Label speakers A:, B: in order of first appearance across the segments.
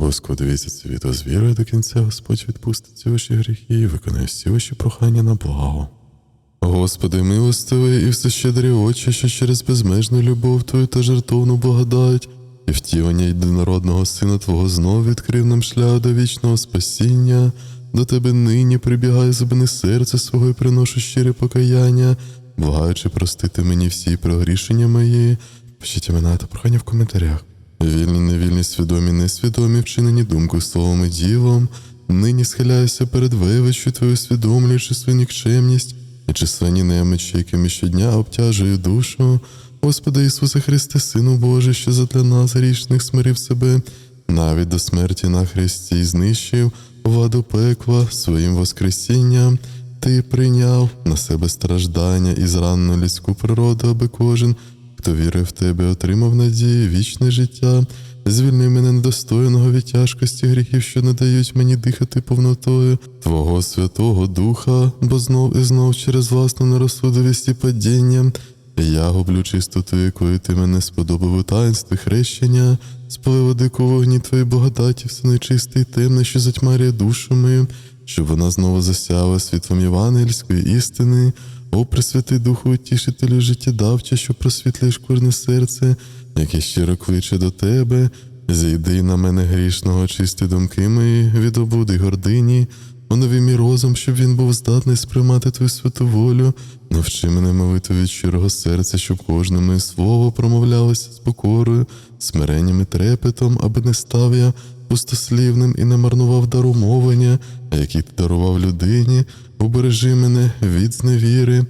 A: Обов'язково дивіться це відео з вірою до кінця, Господь відпустить ці ваші гріхи і виконає всі ваші прохання на благо. Господи, милостивий і всещедрі очі, що через безмежну любов Твою та жертовну благодать і втілення єдинородного Сина Твого знов відкрив нам шлях до вічного спасіння. До Тебе нині прибігаю зубини серця свого і приношу щире покаяння, благаючи простити мені всі прогрішення мої. Пишіть імена та прохання в коментарях. Вільні, невільні, свідомі, несвідомі, вчинені думкою, словом і ділом. Нині схиляюся перед вивищу Твою, усвідомлюючи свою нікчемність і численні немичі, якими щодня обтяжую душу. Господи Ісусе Христе, Сину Божий, що задля нас грішних смирив себе, навіть до смерті на Христі знищив ваду пекла своїм Воскресінням. Ти прийняв на себе страждання і зранену людську природу, аби кожен, хто вірив в тебе, отримав надію, вічне життя. Звільни мене недостойного від тяжкості гріхів, що не дають мені дихати повнотою Твого Святого Духа, бо знов і знов через власну нерозсудовість і падіння. Я гублю чистоту, якою ти мене сподобав у таїнстві хрещення, спали дику вогні твої благодаті, все нечисте і темне, що затьмарює душу мою, щоб вона знову засяла світлом євангельської істини. О, Пресвятий Духу, утішителю життєдавче, що просвітлиш кожне серце, яке щиро кличе до тебе. Зійди на мене грішного, чисті думки мої, від обуди й гордині, онови мій розум, щоб він був здатний сприймати твою святу волю. Навчи мене молити від щирого серця, щоб кожне моє слово промовлялося з покорою, смиренням і трепетом, аби не став я пустослівним і не марнував дару мовлення, який ти дарував людині, убережи мене від зневіри.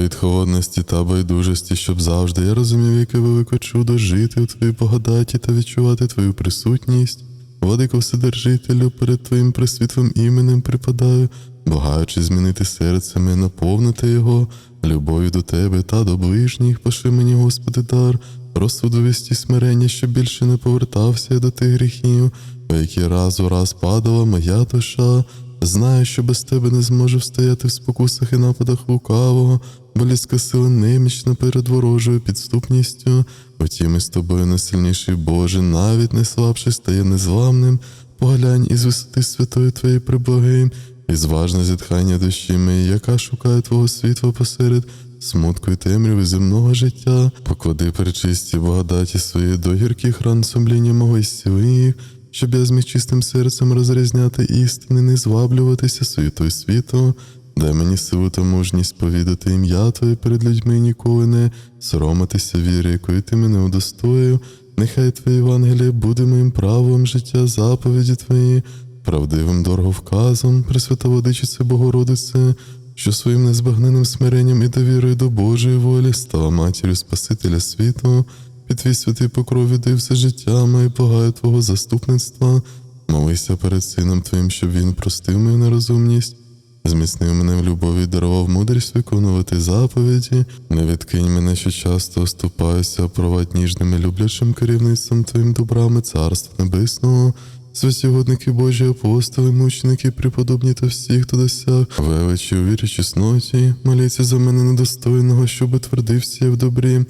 A: Від холодності та байдужості, щоб завжди я розумів, яке велике чудо жити у твоїй благодаті та відчувати твою присутність. Владико Вседержителю, перед Твоїм присвітлим іменем припадаю, благаючи змінити серце моє, наповнити його, любов'ю до Тебе та до ближніх, пошли мені, Господи, дар, розсудовість і смирення, щоб більше не повертався до тих гріхів, у які раз у раз падала моя душа. Знаю, що без тебе не зможу встояти в спокусах і нападах лукавого, бо людська сила немічна перед ворожою підступністю. Втім, із тобою найсильніший Боже, навіть найслабший стає незламним. Поглянь із висоти святої Твоєї приблагим, і зважне зітхання душі моєї, яка шукає Твого світла посеред смутку і темряви земного життя, поклади перечисті благодаті свої до гірких ран сумління мого і сілих, щоб я зміг чистим серцем розрізняти істини, не зваблюватися суєтою світу. Дай мені силу та мужність повідати ім'я Твоє перед людьми ніколи не соромитися віри, якої ти мене удостоїв. Нехай Твоє Євангеліє буде моїм правом життя, заповіді Твої, правдивим дороговказом, Пресвята Водичице Богородице, що своїм незбагненним смиренням і довірою до Божої волі стала матір'ю Спасителя світу, під твій святий покров віддай все життя моє, благаю Твого заступництва. Молися перед Сином Твоїм, щоб Він простив мою нерозумність. Зміцнив мене в любові, дарував мудрість виконувати заповіді, не відкинь мене, що часто оступаюся, провадь ніжним і люблячим керівництвом Твоїм добрами Царства Небесного, святі годники Божі, апостоли, мученики, преподобні та всі, хто досяг, величі у вірі чесноті, моліться за мене недостойного, щоб утвердився в добрі.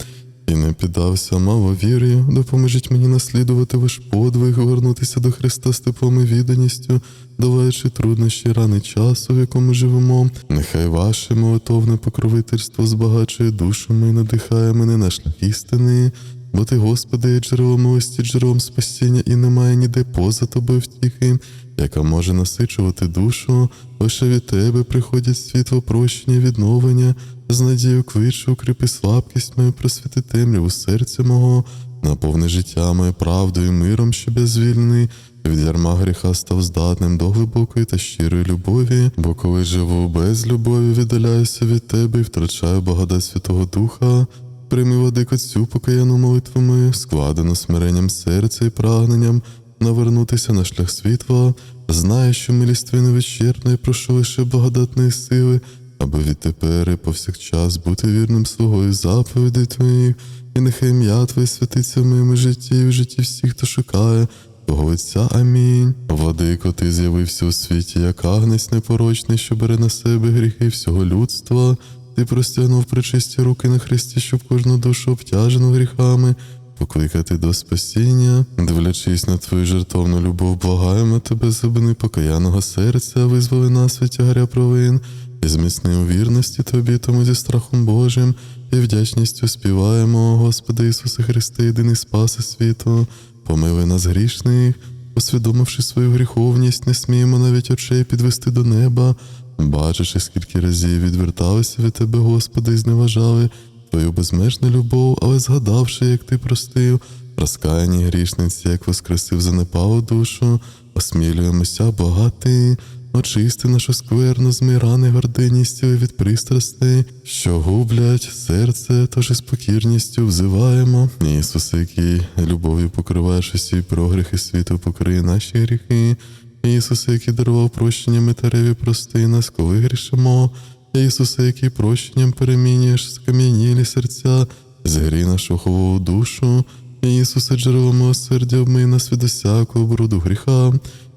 A: І не піддався маловір'ю, допоможіть мені наслідувати ваш подвиг, вернутися до Христа з теплом і відданістю, долаючи труднощі рани часу, в якому живемо. Нехай ваше молитовне покровительство збагачує душу мою, надихає мене на шлях істини. Бо ти, Господи, є джерелом милості, джерелом спасіння, і немає ніде поза тобою втіхи, яка може насичувати душу. Лише від тебе приходять світло прощення, відновлення, з надією кличу, укріпи слабкість мою, просвіти темряву серця мого, наповни життя моє правдою, і миром, щоб я звільнений. Від ярма гріха став здатним до глибокої та щирої любові, бо коли живу без любові, віддаляюся від тебе і втрачаю благодать Святого Духа. Прийми владико цю покаяну молитву мою, складену смиренням серця і прагненням навернутися на шлях світла. Знаю, що милість твоя невичерпна і прошу лише благодатної сили, аби відтепер і повсякчас бути вірним слугою заповідей твоїх, і нехай ім'я Твоє святиться в моєму житті і в житті всіх, хто шукає. Твого Отця, амінь. Владико, ти з'явився у світі, як агнець непорочний, що бере на себе гріхи всього людства. Ти простягнув причисті руки на хресті, щоб кожну душу обтяжену гріхами покликати до спасіння, дивлячись на твою жертовну любов, благаємо тебе, зубини покаяного серця, визволи нас від тягаря провин, і зміцни у вірності тобі, тому зі страхом Божим, і вдячністю співаємо, Господи Ісусе Христе, єдиний спаси світу, помилуй нас грішних, усвідомивши свою гріховність, не сміємо навіть очей підвести до неба, бачачи, скільки разів відверталися від Тебе, Господи, і зневажали Твою безмежну любов, але згадавши, як Ти простив, розкаяні грішниці, як воскресив занепалу душу, осмілюємося благати, очисти нашу скверну з рани гординістю від пристрастей, що гублять серце, тож із покірністю взиваємо. Ісусе, який любов'ю покриваєш усі прогріхи світу, покриє наші гріхи. Ісусе, який дарував прощення Митареві, прости нас, коли грішимо. Ісусе, який прощенням перемінюєш скам'янілі серця, згрій нашу ховову душу. Ісусе, джерело милосердя, обмий нас від усякого бруду гріха.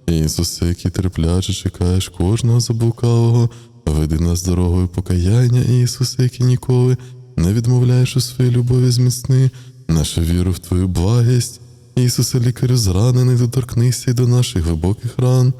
A: Ісусе, який терпляче чекаєш кожного заблукалого, веди нас дорогою покаяння, Ісусе, який ніколи не відмовляєш у своїй любові зміцни, нашу віру в Твою благість. Ісусе, лікарю зранений, доторкнися й до наших глибоких ран.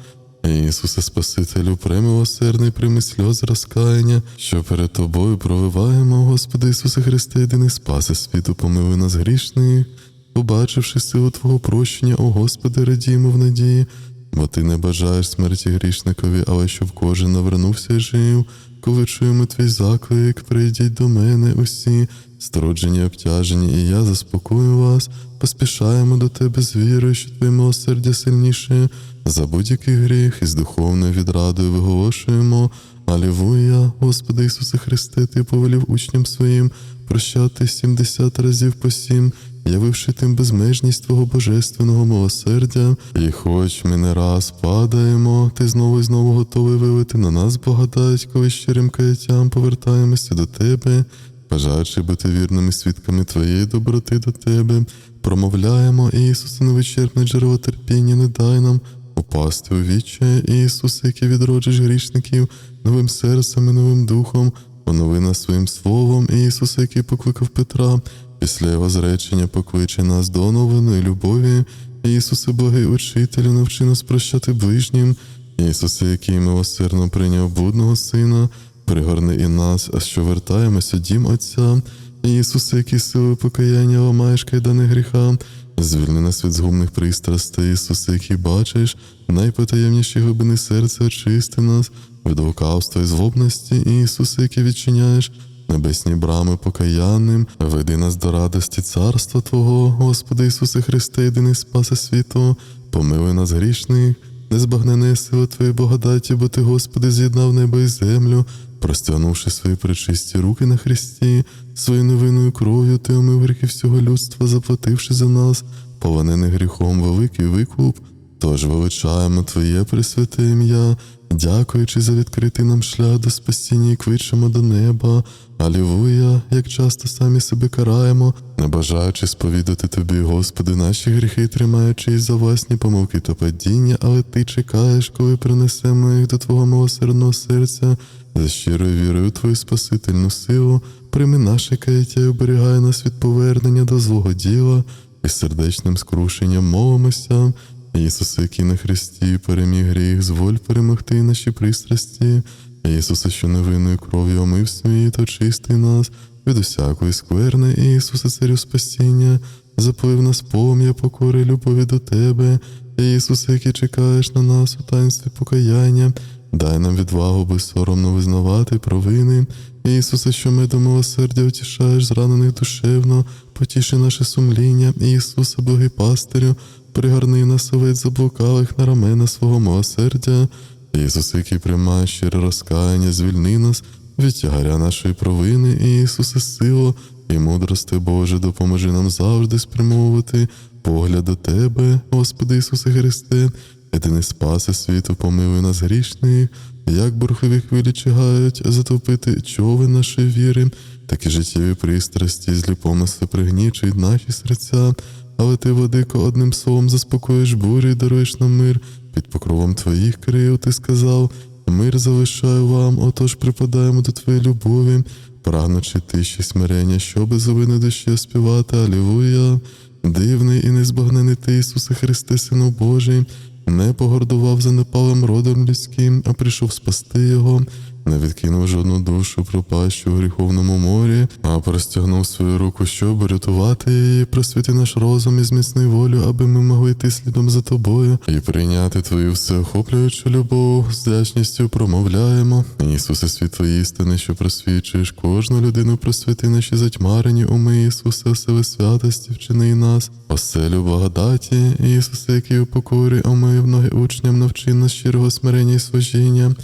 A: Ісусе, Спасителю, премилосердний, прийми сльози розкаяння, що перед Тобою проливаємо, Господи Ісусе Христе, єдиний спаси світу, помилуй нас грішних, побачивши силу Твого прощення, о Господи, радіємо в надії, бо Ти не бажаєш смерті грішникові, але щоб кожен навернувся і жив, коли чуємо Твій заклик, прийдіть до мене усі, строджені, обтяжені, і я заспокою вас, поспішаємо до Тебе з вірою, що Твоє милосердя сильніше. За будь-який гріх і з духовною відрадою виголошуємо. Алілуя, Господи Ісусе Христе, Ти повелів учням своїм прощати сімдесят разів по сім, явивши тим безмежність Твого божественного милосердя. І хоч ми не раз падаємо, ти знову і знову готовий вилити на нас благодать, коли щирим каяттям повертаємося до Тебе, бажаючи бути вірними свідками Твоєї доброти до Тебе, промовляємо, Ісусе, невичерпне джерело терпіння, не дай нам упасти у віччя, Ісусе, який відроджиш грішників новим серцем і новим духом, онови нас своїм словом, Ісусе, який покликав Петра, після його зречення покличе нас до оновленої любові. Ісусе, благий учителю, навчи нас прощати ближнім. Ісусе, який милосердно прийняв блудного сина, пригорни і нас, а що вертаємося дім Отця. Ісусе, який силою покаяння ламаєш кайдани гріха, звільни нас від згумних пристрастей, Ісусе, який бачиш, найпотаємніші глибини серця очисти нас від лукавства і злобності, Ісусе, який відчиняєш небесні брами покаянним, веди нас до радості царства Твого, Господи Ісусе Христе, єдиний спаси світу, помилуй нас грішних, незбагнене сила Твоєї благодаті, бо Ти, Господи, з'єднав небо і землю, простягнувши свої причисті руки на Христі, своєю невинною кров'ю Ти омив гріхи всього людства, заплативши за нас, полонений гріхом великий викуп. Тож величаємо Твоє пресвяте ім'я, дякуючи за відкритий нам шлях до спасіння і кличемо до неба. Алілуя, як часто самі себе караємо, не бажаючи сповідати Тобі, Господи, наші гріхи, тримаючи їх за власні помилки та падіння, але Ти чекаєш, коли принесемо їх до Твого милосердного серця, за щирою вірою у Твою спасительну силу, прийми наше каяття і оберігай нас від повернення до злого діла, і сердечним скрушенням молимося. Ісусе, який на Христі переміг гріх, зволь перемогти наші пристрасті. Ісусе, що невинною кров'ю омив світ, очисти нас від усякої скверни, Ісусе, царю спасіння, заплив нас полум'я покори, любові до Тебе, Ісусе, який чекаєш на нас у таїнстві покаяння, дай нам відвагу безсоромно визнавати провини. Ісусе, що ми до милосердя утішаєш зранених душевно, потіши наше сумління, Ісусе, благий пастирю, пригорни нас овець заблукалих на рамена свого милосердя. Ісус, який приймає щире розкаяння, звільни нас від тягаря нашої провини, Ісусе, сило і мудрости Боже, допоможи нам завжди спрямовувати погляд до Тебе, Господи Ісусе Христе, єдиний спаси світу, помилуй нас грішних, як бурхові хвилі чигають затопити човен нашої віри, такі життєві пристрасті, злі помисли пригнічують наші серця, але ти, владико, одним словом заспокоїш бурю і даруєш нам мир. Під покровом твоїх крил ти сказав, мир залишаю вам, отож припадаємо до твоєї любові, прагнучи тиші смирення, щоби за вини душі співати, алілуя. дивний і незбагнений ти, Ісусе Христе, Сину Божий, не погордував за непалим родом людським, а прийшов спасти його, не відкинув жодну душу, пропащу у гріховному морі, а простягнув свою руку, щоб рятувати її, просвіти наш розум і зміцни волю, аби ми могли йти слідом за тобою і прийняти твою всеохоплюючу любов, з вдячністю промовляємо. Ісусе, світло істини, що просвічуєш кожну людину, просвіти наші затьмарені уми, Ісусе, святості, вчини нас, оселю благодаті, Ісусе, який у покорі, омив ноги учням, навчи нас щирого смирення і служіння.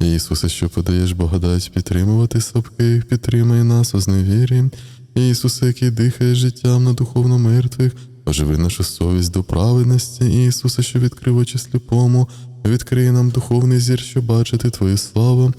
A: Ісусе, що подаєш благодать підтримувати слабких, підтримай нас у зневірі. Ісусе, який дихає життям на духовно мертвих, оживи нашу совість до праведності, Ісусе, що відкрив очі сліпому, відкрий нам духовний зір, що бачити Твою славу.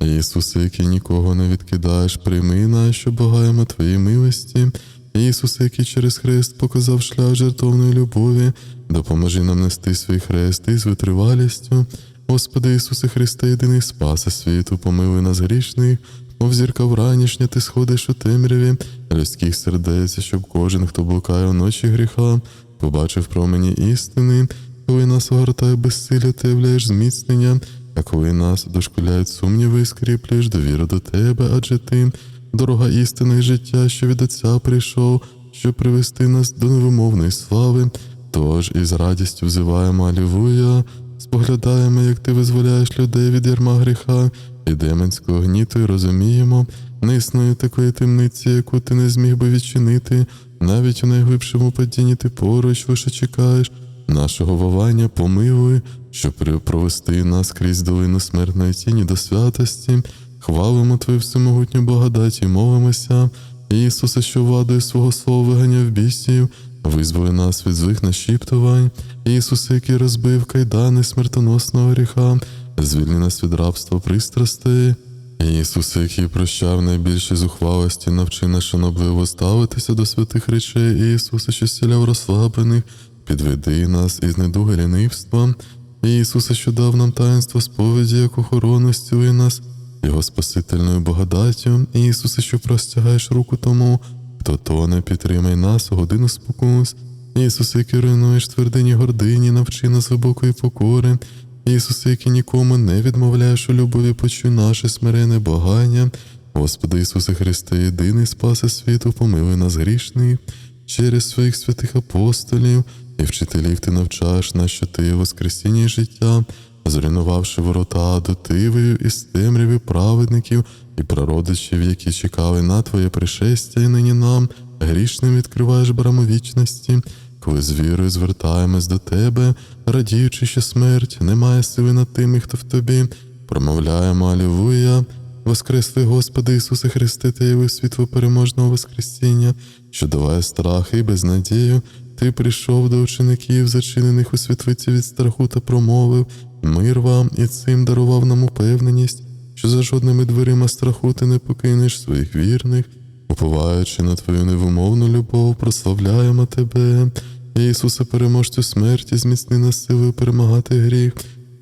A: Ісусе, який нікого не відкидаєш, прийми нас, що багаємо Твоїй милості. Ісусе, який через хрест показав шлях жертовної любові, допоможи нам нести свій хрест із витривалістю. Господи Ісусе Христе, єдиний Спаси світу, помилуй нас грішних, мов зірка вранішня, ти сходиш у темряві людських сердець, щоб кожен, хто блукає вночі гріха, побачив промені істини, коли нас огортає безсилля, ти являєш зміцнення, а коли нас дошкуляють сумніви, скріплюєш довіру до тебе, адже ти, дорога істини і життя, що від Отця прийшов, щоб привести нас до невимовної слави. Тож із радістю взиваємо Алілуя, споглядаємо, як ти визволяєш людей від ярма гріха і демонського гніту, і розуміємо, не існує такої темниці, яку ти не зміг би відчинити, навіть у найглибшому падінні ти поруч лише чекаєш. Нашого вовання помилуй, щоб провести нас крізь долину смертної тіні до святості, хвалимо Твою всемогутню благодать і молимося. Ісусе, що владою свого слова виганяв бісів, визволи нас від злих нашіптувань. Ісусе, який розбив кайдани смертоносного гріха, звільни нас від рабства пристрастей. Ісусе, який прощав найбільші зухвалості, навчи нас шанобливо ставитися до святих речей, Ісусе, що зціляв розслаблених, підведи нас із недуги лінивства. Ісусе, що дав нам таїнство сповіді, як охорону, зціли нас Його спасительною благодаттю. Ісусе, що простягаєш руку тому, хто тоне, підтримай нас у годину спокус. Ісусе, руйнуєш твердині гордині, навчи нас глибокої покори. Ісусе, який нікому не відмовляєш у любові, почуй наше смирене благання. Господи Ісусе Христе, єдиний спаси світу, помилуй нас грішних. Через своїх святих апостолів і вчителів ти навчаєш нас, що ти воскресіння і життя, зруйнувавши ворота до тивою із темряви праведників і прародичів, які чекали на Твоє пришестя, і нині нам, грішним відкриваєш браму вічності, коли з вірою звертаємось до Тебе, радіючи, що смерть не має сили над тими, хто в тобі. Промовляємо Алілуя. Воскресли, Господи Ісусе Христе, Ти явив світло переможного Воскресіння, що даває страх і безнадію. Ти прийшов до учеників, зачинених у світлиці від страху та промовив мир вам і цим дарував нам упевненість, що за жодними дверима страху ти не покинеш своїх вірних, уповаючи на Твою невимовну любов, прославляємо Тебе. Ісусе, переможцю смерті, зміцни нас силою перемагати гріх.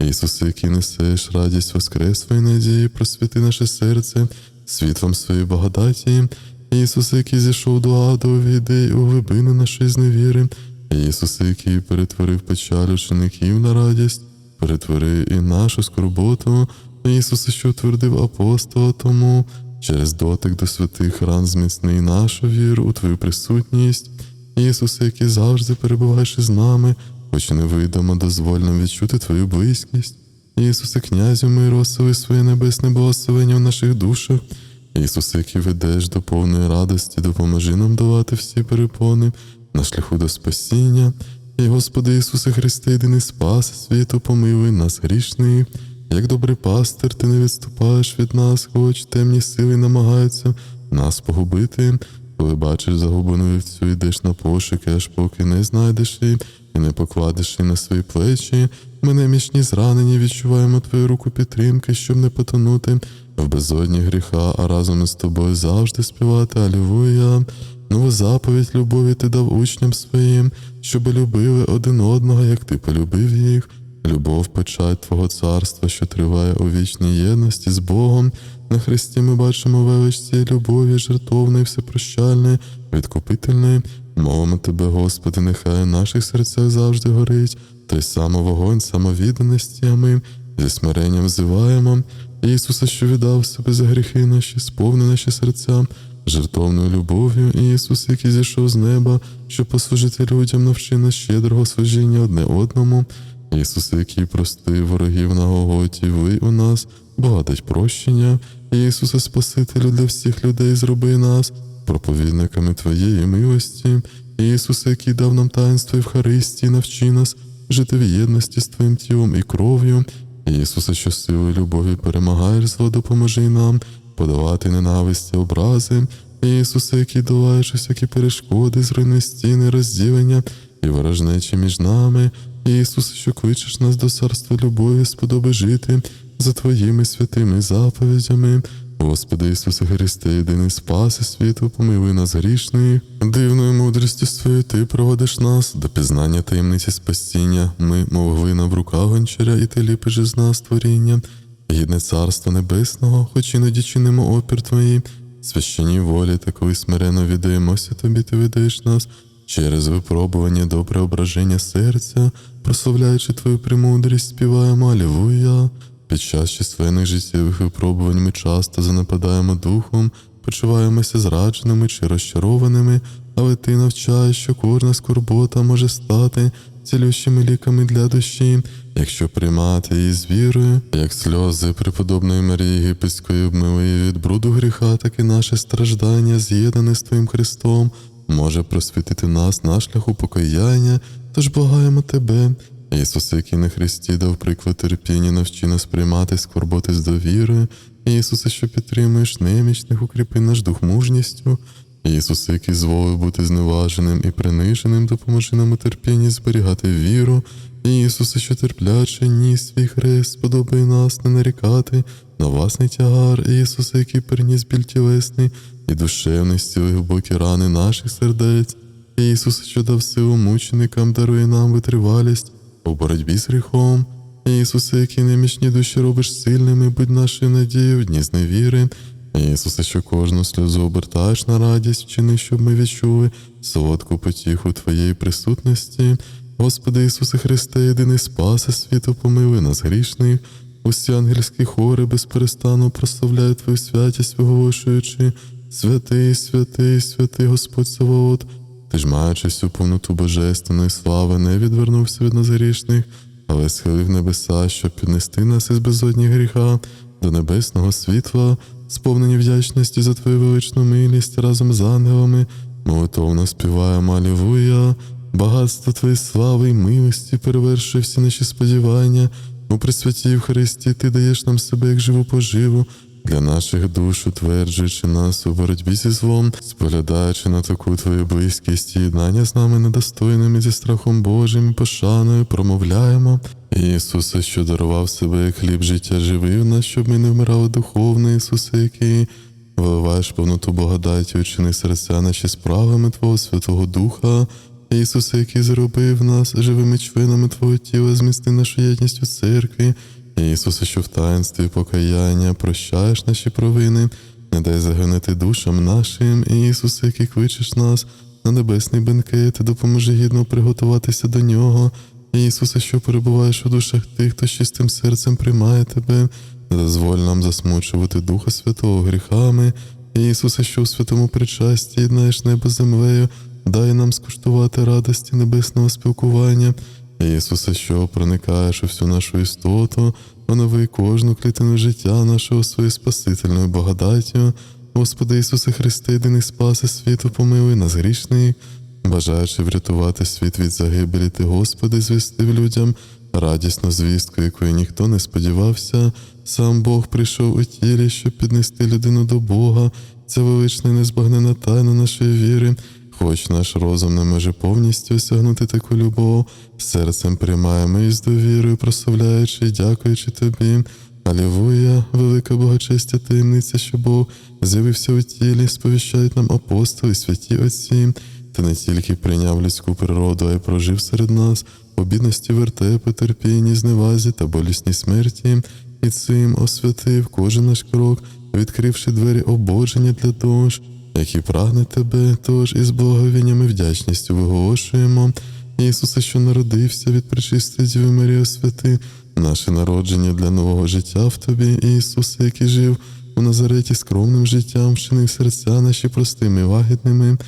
A: Ісусе, який несеш радість воскреслої надії, просвіти наше серце світлом своєї благодаті. Ісусе, який зійшов до аду, увійди у глибину нашої зневіри. Ісусе, який перетворив печаль учеників на радість, перетвори і нашу скорботу. Ісусе, що утвердив апостола тому, через дотик до святих ран зміцни нашу віру у Твою присутність. Ісусе, який завжди перебуваєш із нами, хоч невидимо дозволь нам відчути Твою близькість. Ісусе, князю миру, осели своє небесне благословення в наших душах. Ісусе, який ведеш до повної радості, допоможи нам давати всі перепони на шляху до спасіння. І, Господи Ісусе Христе, єдиний спас світу, помилуй нас грішних. Як добрий пастир, ти не відступаєш від нас, хоч темні сили намагаються нас погубити. Коли бачиш загублену вівцю, йдеш на пошуки, аж поки не знайдеш її і не покладеш її на свої плечі. Ми немічні зранені відчуваємо твою руку підтримки, щоб не потонути в безодні гріха, а разом із тобою завжди співати Алілуя. Нову заповідь любові ти дав учням своїм, щоби любили один одного, як ти полюбив їх. Любов печать Твого царства, що триває у вічній єдності з Богом. На Христі ми бачимо велич цієї любові, жертовної, всепрощальної, відкупительної. Мовимо тебе, Господи, нехай у наших серцях завжди горить, той самий вогонь самовідданості, а ми зі смиренням взиваємо. Ісуса, що віддав себе за гріхи наші, сповни наші серця, жертовною любов'ю, Ісус, який зійшов з неба, щоб послужити людям, навчи нас щедрого служіння одне одному. Ісус, який простив ворогів на Голготі, ви у нас, благодать прощення, Ісусе, Спасителю для всіх людей, зроби нас проповідниками Твоєї милості, Ісусе, який дав нам таїнство Євхаристії, навчи нас жити в єдності з Твоїм тілом і кров'ю. Ісусе, що силою любові перемагаєш зло, допоможи нам подавати ненависть, образи. Ісусе, який долаєш усякі перешкоди, зруйнуй стіни, розділення і ворожнечі між нами. Ісусе, що кличеш нас до царства любові, сподоби жити за Твоїми святими заповідями. Господи Ісусе Христе, єдиний спаси світу, помилуй нас грішних. Дивною мудрістю своєю Ти проводиш нас до пізнання таємниці спасіння. Ми, мов глина в руках гончаря, і ти ліпиш із нас творіння. Гідне царство небесного, хоч іноді чинимо опір Твої, священній волі, та коли смиренно віддаємося Тобі, Ти видаєш нас через випробування до преображення серця, прославляючи Твою премудрість, співаємо Алілуя. Під час численних життєвих випробувань ми часто занепадаємо духом, почуваємося зрадженими чи розчарованими, але ти навчаєш, що кожна скорбота може стати цілющими ліками для душі, якщо приймати її з вірою, як сльози преподобної Марії Єгипетської обмили від бруду гріха, так і наше страждання, з'єднане з Твоїм Христом, може просвітити нас на шляху покаяння, тож благаємо Тебе. Ісус, який на Христі дав приклад терпіння, навчи нас приймати скорботи з довірою. Ісусе, що підтримуєш немічних, укріпи наш дух мужністю. Ісусе, який зволив бути зневаженим і приниженим, допоможи нам у терпінні зберігати віру. Ісусе, що терпляче, ніс свій хрест, сподобай нас не нарікати на власний тягар, Ісусе, який переніс біль тілесний і душевний зціли глибокі рани наших сердець. Ісусе, що дав силу мученикам, дарує нам витривалість у боротьбі з гріхом. Ісусе, який немічні душі робиш сильними, будь нашою надією в дні зневіри. Ісусе, що кожну сльозу обертаєш на радість, вчини, щоб ми відчули солодку потіху Твоєї присутності. Господи Ісусе Христе, єдиний спаси світу, помили нас грішних. Усі ангельські хори безперестану прославляють Твою святість, виголошуючи святий, святий, святий Господь Саваот. Ти ж, маючи всю повноту божественної слави, не відвернувся від нас грішних, але схилив небеса, щоб піднести нас із безодні гріха до небесного світла, сповнені вдячності за Твою величну милість разом з ангелами, молитовно співаємо Алілуя, багатство Твоєї слави і милості перевершує всі наші сподівання. У Пресвятій Христі Ти даєш нам себе як живу поживу, для наших душ, утверджуючи нас у боротьбі зі злом, споглядаючи на таку твою близькість і єднання з нами недостойними зі страхом Божим пошаною, промовляємо. Ісусе, що дарував себе хліб життя, живи в нас, щоб ми не вмирали духовно, Ісусе, який виливаєш повноту благодаті, учини серця наші справами Твого Святого Духа. Ісусе, який зробив нас живими членами Твого тіла, змісти нашу єдність у церкві. Ісусе, що в таїнстві покаяння прощаєш наші провини, не дай загинути душам нашим, Ісусе, який кличеш нас на небесний бенкет, допоможи гідно приготуватися до нього. Ісусе, що перебуваєш у душах тих, хто з чистим серцем приймає тебе, не дозволь нам засмучувати Духа Святого гріхами. Ісусе, що у святому причасті єднаєш небо землею, дай нам скуштувати радості небесного спілкування. Ісусе, що проникаєш у всю нашу істоту, онови кожну клітину життя нашого своєю спасительною благодаттю. Господи Ісусе Христе, єдиний спаси світу, помилуй нас грішних, бажаючи врятувати світ від загибелі, Ти, Господи, звістив людям радісну звістку, якої ніхто не сподівався. Сам Бог прийшов у тілі, щоб піднести людину до Бога. Це велична і незбагнена тайна нашої віри. Хоч наш розум не може повністю осягнути таку любов, серцем приймаємо і з довірою, прославляючи дякуючи тобі. Алілуя, велика благочестя таємниця, що Бог з'явився у тілі, сповіщають нам апостоли, святі отці. Ти не тільки прийняв людську природу, а й прожив серед нас у бідності вертепи, терпінні, зневазі та болісній смерті, і цим освятив кожен наш крок, відкривши двері обоження для душ. Які прагне тебе, тож із благовінням і вдячністю виголошуємо. Ісусе, що народився від пречистої Діви Марії освяти, наше народження для нового життя в тобі, Ісусе, який жив у Назареті скромним життям, вчинив серця наші простими і лагідними.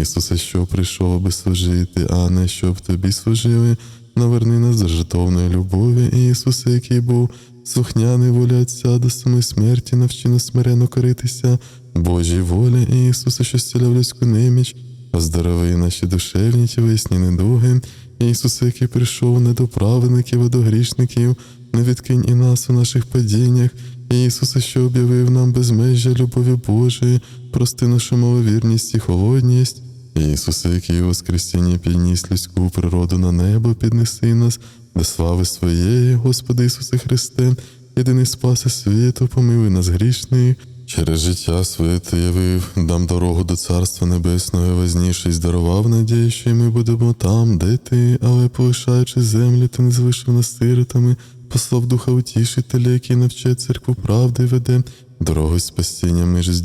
A: Ісусе, що прийшов, аби служити, а не щоб тобі служили. Наверни нас до жертовної любові, Ісусе, який був слухняний волі Отця до самої смерті, навчи нас смиренно коритися, Божій волі, Ісусе, що зціляв людську неміч, оздорови наші душевні тілесні недуги, Ісусе, який прийшов не до праведників, а до грішників, не відкинь і нас у наших падіннях, Ісусе, що об'явив нам безмежжя любові Божої, прости нашу маловірність і холодність. Ісусе, який у Воскресінні підніс людську природу на небо, піднеси нас до слави своєї, Господи Ісусе Христе, єдиний спаси світу, помилуй нас грішних. Через життя своє ти явив, дам дорогу до Царства Небесного, вознішись дарував надію, що ми будемо там, де ти, але полишаючи землю, ти не залишив нас сиротами, послав Духа Утішителя, який навчає церкву правди веде, дорогою спасіння ми ж з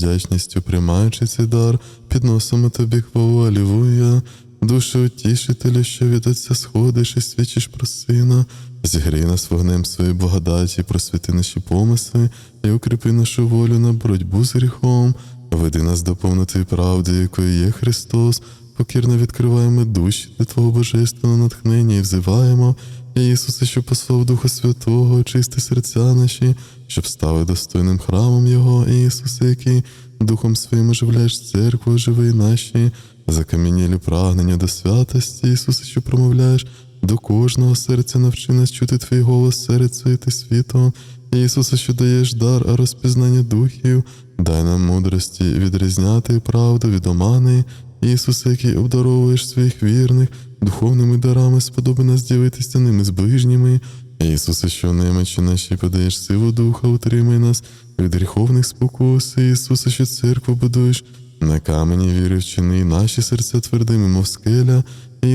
A: приймаючи цей дар, підносимо тобі хвалу, алілуя. Душе утішителя, що від Отця сходиш і свідчиш про сина, зігрій нас вогнем своєї благодаті, просвіти наші помисли і укріпи нашу волю на боротьбу з гріхом, веди нас до повноти правди, якою є Христос, покірно відкриваємо душі для Твого божественного натхнення і взиваємо, Ісусе, що послав Духа Святого, очисти серця наші, щоб стали достойним храмом Його, Ісусе, який Духом своїм оживляєш церкву, оживи наші, закам'янілі прагнення до святості, Ісусе, що промовляєш до кожного серця, навчи нас чути Твій голос серед світи світу, Ісусе, що даєш дар розпізнання духів, дай нам мудрості відрізняти правду від омани, Ісусе, який обдаровуєш своїх вірних, духовними дарами, сподоби нас ділитися ними з ближніми. Ісусе, що в немочі наші подаєш силу духа, утримай нас від гріховних спокус, Ісусе, що церкву будуєш, на камені віри вчини наші серця твердими, мов скеля,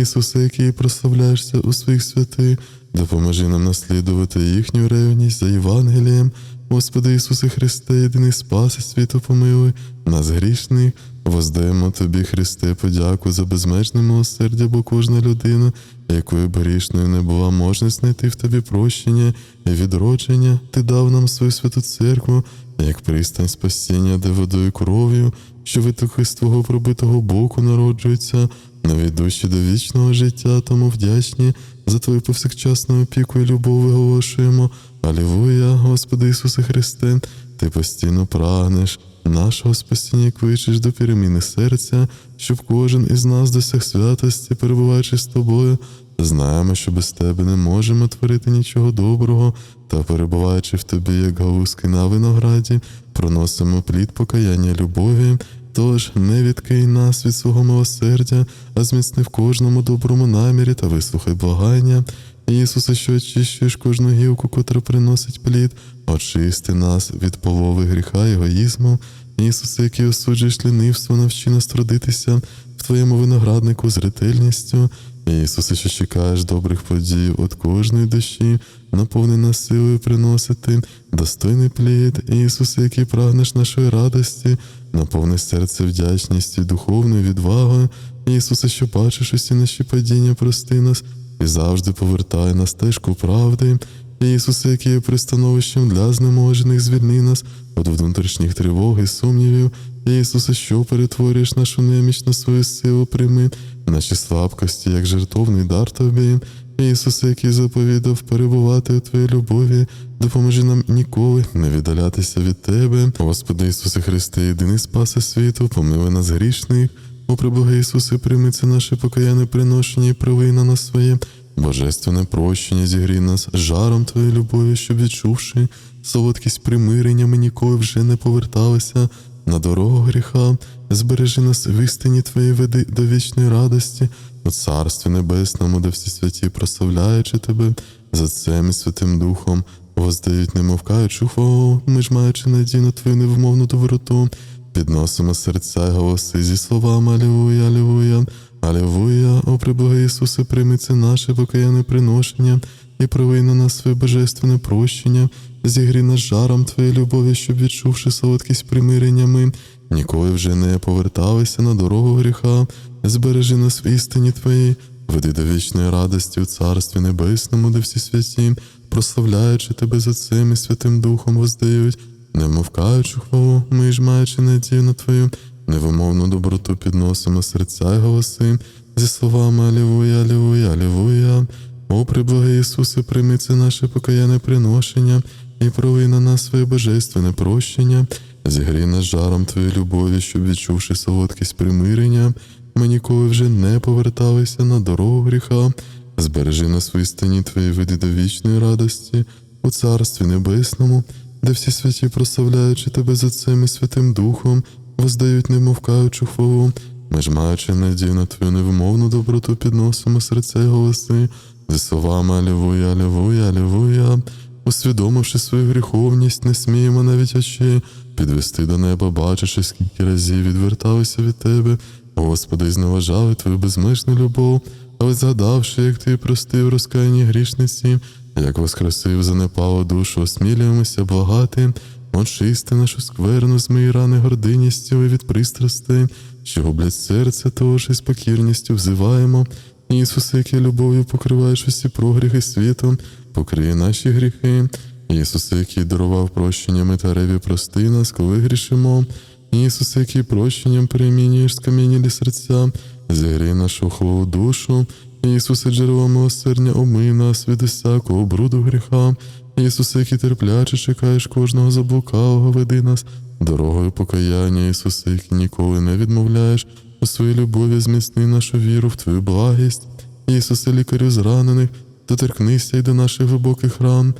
A: Ісусе, який прославляєшся у своїх святих, допоможи нам наслідувати їхню ревність за Євангелієм. Господи Ісусе Христе, єдиний спаси світу помилуй, нас грішних, воздаємо Тобі, Христе, подяку за безмежне милосердя, бо кожна людина, якою б грішною не була, можна знайти в Тобі прощення і відродження. Ти дав нам свою святу церкву, як пристань спасіння, де водою кров'ю, що витоки з Твого пробитого боку народжуються, нові душі до вічного життя, тому вдячні за Твою повсякчасну опіку і любов виголошуємо. Алілуя, Господи Ісусе Христе, Ти постійно прагнеш нашого спасіння, кличеш до переміни серця, щоб кожен із нас досяг святості, перебуваючи з тобою, знаємо, що без тебе не можемо творити нічого доброго, та перебуваючи в тобі, як галузки на винограді, проносимо плід покаяння любові. Тож не відкинь нас від свого милосердя, а зміцни в кожному доброму намірі та вислухай благання. Ісусе, що очищуєш кожну гілку, котра приносить плід, очисти нас від полови гріха і егоїзму. Ісусе, який осуджуєш лінивство, навчи нас трудитися в Твоєму винограднику з ретельністю. Ісусе, що чекаєш добрих подій від кожної душі, наповнена силою приносити достойний плід, Ісусе, який прагнеш нашої радості, наповни серце вдячністю, духовною відвагою. Ісусе, що бачиш усі наші падіння, прости нас і завжди повертай на стежку правди. Ісусе, який є пристановищем для знеможених, звільни нас від внутрішніх тривог і сумнівів. Ісусе, що перетворюєш нашу неміч на свою силу, прийми наші слабкості, як жертовний дар тобі. Ісусе, який заповідав перебувати у Твоїй любові, допоможи нам ніколи не віддалятися від Тебе. Господи Ісусе Христе, єдиний спаси світу, помилуй нас грішних. О, прибога Ісусе, прийми це наше покаянне приношення і привий на своє. Божественне прощення зігрій нас жаром Твоєї любові, щоб відчувши солодкість примирення, ми ніколи вже не поверталися на дорогу гріха, збережи нас в істині Твоєї веди до вічної радості, у Царстві Небесному, де всі святі, прославляючи Тебе за цим і Святим Духом, воздають немовкаючу хвалу, ми ж маючи надію на Твою невмовну доброту, підносимо серця й голоси зі словами Алілуя, Алілуя. Алілуя, о прибога Ісусе, прийми це наше покаянне приношення і прови на нас своє божественне прощення, зігрій нас жаром Твоєї любові, щоб відчувши солодкість примирення ми, ніколи вже не поверталися на дорогу гріха, збережи нас в істині Твоїй, веди до вічної радості у Царстві Небесному, де всі святі, прославляючи Тебе за цим і Святим Духом воздають, не вмовкаючи хвалу, ми ж маючи надію на Твою, невимовну доброту підносимо серця й голоси, зі словами Алілуя, Алілуя, Алілуя. О, приблагий Ісусе, прийми це наше покаянне приношення і проли на нас своє божественне прощення, зігрій нас жаром Твоєї любові, щоб відчувши солодкість примирення, ми ніколи вже не поверталися на дорогу гріха, збережи нас в істині Твої види до вічної радості у Царстві Небесному, де всі святі, прославляючи Тебе за цим і Святим Духом, воздають немовкаючу хвалу. Ми ж маючи надію на Твою невимовну доброту, підносимо серця й голоси, зі словами Алілуя, Алілуя, Алілуя. Усвідомивши свою гріховність, не сміємо навіть очей підвести до неба, бачивши, скільки разів відверталися від Тебе, Господи, і зневажали Твою безмежну любов, але згадавши, як Ти простив розкаянні грішниці, як воскресив занепалу душу, осмілюємося благати, очисти нашу скверну з мої рани гординістю і від пристрастей, що гублять серце, тож із покірністю взиваємо. Ісусе, який любов'ю покриваєш усі прогріхи світу, покриє наші гріхи. Ісусе, який дарував прощення Метареві, прости нас, коли грішимо. Ісусе, який прощенням перемінюєш скам'янілі серця, зігрій нашу хвалу душу. Ісусе, джерело милосердя, омий нас від усякого бруду гріха. Ісусе, який терпляче чекаєш кожного заблукалого, веди нас дорогою покаяння, Ісусе, який ніколи не відмовляєш у своїй любові, зміцни нашу віру в Твою благість. Ісусе, лікарю зранених, доторкнися й до наших глибоких ран.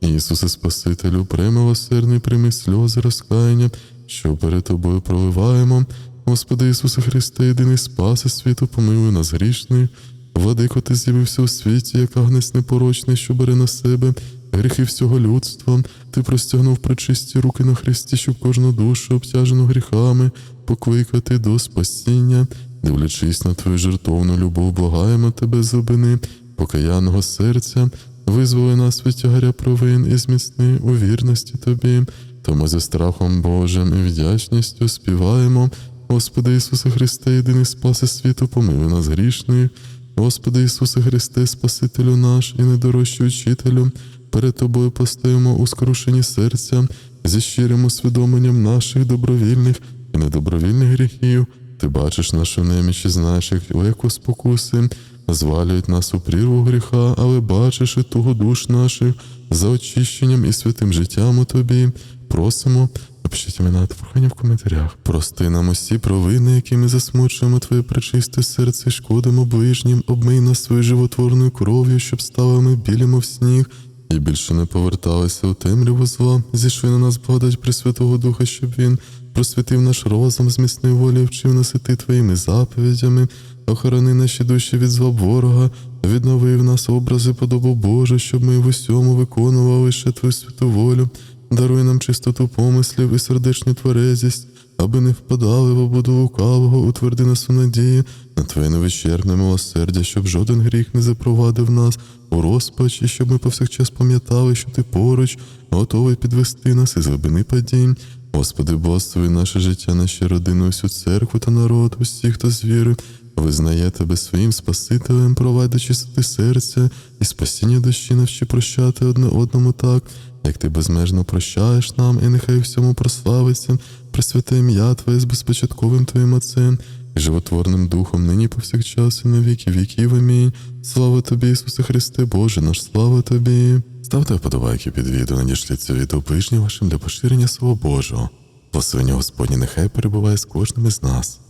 A: Ісусе Спасителю, примилосердний, прийми сльози розкаяння, що перед тобою проливаємо. Господи Ісусе Христе, єдиний спаси світу, помилуй нас грішних. Владико, ти з'явився у світі, як агнець непорочний, що бере на себе гріхи всього людства. Ти простягнув причисті руки на Христі, щоб кожну душу, обтяжену гріхами, покликати до спасіння. Дивлячись на твою жертовну любов, благаємо тебе зубини, покаянного серця, визволи нас від тягаря провин і зміцни у вірності тобі. Тому за страхом Божим і вдячністю співаємо. Господи Ісусе Христе, єдиний спаси світу, помилуй нас грішних. Господи Ісусе Христе, Спасителю наш і найдорожчий учителю, перед Тобою постаємо у скрушенні серця зі щирим усвідомленням наших добровільних і недобровільних гріхів. Ти бачиш нашу неміч і знаєш, як спокуси, звалюють нас у прірву гріха, але бачиш і туго душ наших за очищенням і святим життям у тобі. Просимо, напишіть імена та прохання в коментарях. Прости нам усі провини, які ми засмучуємо Твоє пречисте серце, шкодимо ближнім, обмий нас своєю животворною кров'ю, щоб стали ми білі, мов сніг, і більше не поверталися у темряву зла. Зійшли на нас благодать Пресвятого Духа, щоб він просвітив наш розум, зміцнив волі, вчив нас іти Твоїми заповідями, охорони наші душі від зла ворога, відновив нас образи подобу Божу, щоб ми в усьому виконували ще Твою святу волю. Даруй нам чистоту помислів і сердечну тверезість, аби не впадали в обуду лукавого, утверди нас у надії на Твоє невичерпне милосердя, щоб жоден гріх не запровадив нас у розпач, і щоб ми повсякчас пам'ятали, що Ти поруч, готовий підвести нас із глибини падінь. Господи, благослови наше життя, наші родини, усю церкву та народ, усіх, хто з віри, визнає тебе своїм Спасителем, провадь до чистоти серця і спасіння душі, навчи прощати одне одному так, як ти безмежно прощаєш нам, і нехай всьому прославиться, пресвяте ім'я Твоє з безпочатковим Твоїм Отцем і животворним Духом, нині повсякчас і на віки віків. Амінь. Слава тобі, Ісусе Христе, Боже наш, слава тобі. Ставте вподобайки під відео, надішліть це відео ближнім вашим для поширення Слова Божого. Благословення Господні нехай перебуває з кожним із нас.